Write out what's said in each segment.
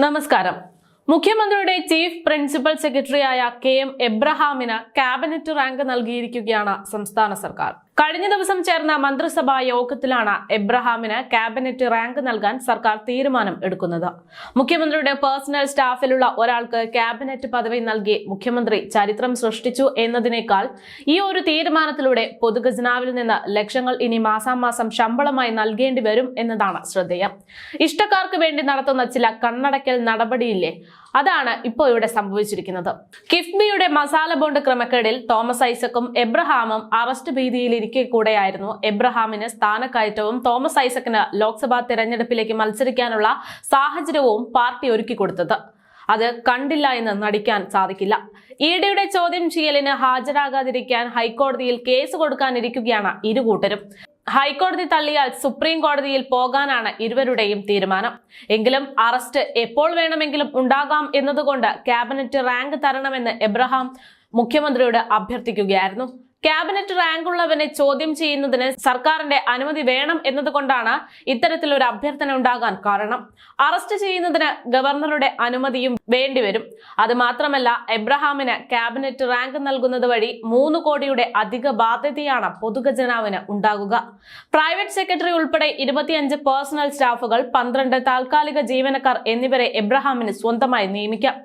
നമസ്കാരം. മുഖ്യമന്ത്രിയുടെ chief principal സെക്രട്ടറിയായ കെ എം എബ്രഹാമിന് ക്യാബിനറ്റ് റാങ്ക് നൽകിയിരിക്കുകയാണ് സംസ്ഥാന സർക്കാർ. കഴിഞ്ഞ ദിവസം ചേർന്ന മന്ത്രിസഭാ യോഗത്തിലാണ് എബ്രഹാമിന് ക്യാബിനറ്റ് റാങ്ക് നൽകാൻ സർക്കാർ തീരുമാനം എടുക്കുന്നത്. മുഖ്യമന്ത്രിയുടെ പേഴ്സണൽ സ്റ്റാഫിലുള്ള ഒരാൾക്ക് ക്യാബിനറ്റ് പദവി നൽകി മുഖ്യമന്ത്രി ചരിത്രം സൃഷ്ടിച്ചു എന്നതിനേക്കാൾ ഈ ഒരു തീരുമാനത്തിലൂടെ പൊതുഖജനാവിൽ നിന്ന് ലക്ഷങ്ങൾ ഇനി മാസാമാസം ശമ്പളമായി നൽകേണ്ടി വരും എന്നതാണ് ശ്രദ്ധേയം. ഇഷ്ടക്കാർക്ക് വേണ്ടി നടത്തുന്ന ചില കണ്ണടക്കൽ നടപടിയില്ലേ? അതാണ് ഇപ്പോൾ ഇവിടെ സംഭവിച്ചിരിക്കുന്നത്. കിഫ്ബിയുടെ മസാല ബോണ്ട് ക്രമക്കേടിൽ തോമസ് ഐസക്കും എബ്രഹാമും അറസ്റ്റ് ഭീതിയിലിരിക്കെ കൂടെയായിരുന്നു. എബ്രഹാമിന് സ്ഥാനക്കയറ്റവും തോമസ് ഐസക്കിന് ലോക്സഭാ തെരഞ്ഞെടുപ്പിലേക്ക് മത്സരിക്കാനുള്ള സാഹചര്യവും പാർട്ടി ഒരുക്കി കൊടുത്തത്. അത് കണ്ടില്ല എന്ന് നടിക്കാൻ സാധിക്കില്ല. ഇഡിയുടെ ചോദ്യം ചെയ്യലിന് ഹാജരാകാതിരിക്കാൻ ഹൈക്കോടതിയിൽ കേസ് കൊടുക്കാനിരിക്കുകയാണ് ഇരുകൂട്ടരും ഹൈക്കോടതി തള്ളിയാൽ സുപ്രീം കോടതിയിൽ പോകാനാണ് ഇരുവരുടെയും തീരുമാനം. എങ്കിലും അറസ്റ്റ് എപ്പോൾ വേണമെങ്കിലും ഉണ്ടാകാം എന്നതുകൊണ്ട് ക്യാബിനറ്റ് റാങ്ക് തരണമെന്ന് എബ്രഹാം മുഖ്യമന്ത്രിയോട് അഭ്യർത്ഥിക്കുകയായിരുന്നു. ക്യാബിനറ്റ് റാങ്ക് ഉള്ളവനെ ചോദ്യം ചെയ്യുന്നതിന് സർക്കാരിന്റെ അനുമതി വേണം എന്നതുകൊണ്ടാണ് ഇത്തരത്തിലൊരു അഭ്യർത്ഥന ഉണ്ടാകാൻ കാരണം. അറസ്റ്റ് ചെയ്യുന്നതിന് ഗവർണറുടെ അനുമതിയും വേണ്ടിവരും. അത് മാത്രമല്ല എബ്രഹാമിന് ക്യാബിനറ്റ് റാങ്ക് നൽകുന്നത് വഴി മൂന്ന് കോടിയുടെ അധിക ബാധ്യതയാണ് പൊതുഖജനാവിന് ഉണ്ടാകുക. പ്രൈവറ്റ് സെക്രട്ടറി ഉൾപ്പെടെ ഇരുപത്തിയഞ്ച് പേഴ്സണൽ സ്റ്റാഫുകൾ പന്ത്രണ്ട് താൽക്കാലിക ജീവനക്കാർ എന്നിവരെ എബ്രഹാമിന് സ്വന്തമായി നിയമിക്കാം.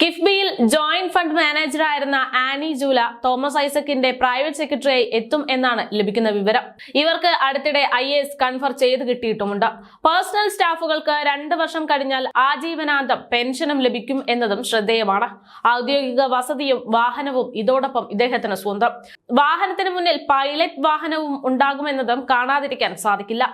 കിഫ്ബിയിൽ ജോയിന്റ് ഫണ്ട് മാനേജറായിരുന്ന ആനി ജൂല തോമസ് ഐസക്കിന്റെ പ്രൈവറ്റ് സെക്രട്ടറിയായി എത്തും എന്നാണ് ലഭിക്കുന്ന വിവരം. ഇവർക്ക് അടുത്തിടെ ഐ എസ് കൺഫർ ചെയ്ത് കിട്ടിയിട്ടുമുണ്ട്. പേഴ്സണൽ സ്റ്റാഫുകൾക്ക് രണ്ട് വർഷം കഴിഞ്ഞാൽ ആജീവനാന്തം പെൻഷനും ലഭിക്കും എന്നതും ശ്രദ്ധേയമാണ്. ഔദ്യോഗിക വസതിയും വാഹനവും ഇതോടൊപ്പം ഇദ്ദേഹത്തിന് സ്വന്തം. വാഹനത്തിന് മുന്നിൽ പൈലറ്റ് വാഹനവും ഉണ്ടാകുമെന്നതും കാണാതിരിക്കാൻ സാധിക്കില്ല.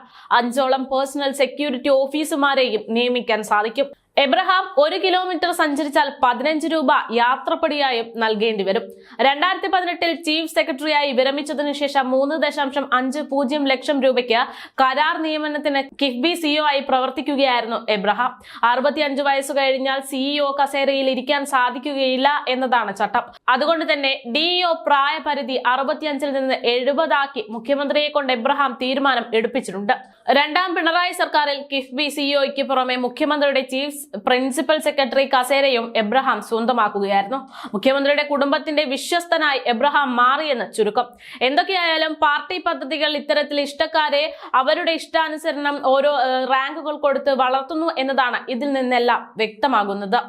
അഞ്ചോളം പേഴ്സണൽ സെക്യൂരിറ്റി ഓഫീസുമാരെയും നിയമിക്കാൻ സാധിക്കും. എബ്രഹാം ഒരു കിലോമീറ്റർ സഞ്ചരിച്ചാൽ പതിനഞ്ച് രൂപ യാത്രപ്പടിയായും നൽകേണ്ടി വരും. രണ്ടായിരത്തി പതിനെട്ടിൽ ചീഫ് സെക്രട്ടറിയായി വിരമിച്ചതിനു ശേഷം മൂന്ന് ദശാംശം അഞ്ച് പൂജ്യം ലക്ഷം രൂപയ്ക്ക് കരാർ നിയമനത്തിന് കിഫ്ബി സിഇഒ ആയി പ്രവർത്തിക്കുകയായിരുന്നു എബ്രഹാം. അറുപത്തിയഞ്ച് വയസ്സ് കഴിഞ്ഞാൽ സിഇഒ കസേരയിൽ ഇരിക്കാൻ സാധിക്കുകയില്ല എന്നതാണ് ചട്ടം. അതുകൊണ്ട് തന്നെ ഡിഇഒ പ്രായപരിധി അറുപത്തിയഞ്ചിൽ നിന്ന് എഴുപതാക്കി മുഖ്യമന്ത്രിയെ കൊണ്ട് എബ്രഹാം തീരുമാനം എടുപ്പിച്ചിട്ടുണ്ട്. രണ്ടാം പിണറായി സർക്കാരിൽ കിഫ്ബി സിഇഒയ്ക്ക് പുറമെ മുഖ്യമന്ത്രിയുടെ ചീഫ് പ്രിൻസിപ്പൽ സെക്രട്ടറി കസേരയും എബ്രഹാം സ്വന്തമാക്കുകയായിരുന്നു. മുഖ്യമന്ത്രിയുടെ കുടുംബത്തിന്റെ വിശ്വസ്തനായി എബ്രഹാം മാറിയെന്ന് ചുരുക്കം. എന്തൊക്കെയായാലും പാർട്ടി പദ്ധതികൾ ഇത്തരത്തിൽ ഇഷ്ടക്കാരെ അവരുടെ ഇഷ്ടാനുസരണം ഓരോ റാങ്കുകൾ കൊടുത്ത് വളർത്തുന്നു എന്നതാണ് ഇതിൽ നിന്നെല്ലാം വ്യക്തമാകുന്നത്.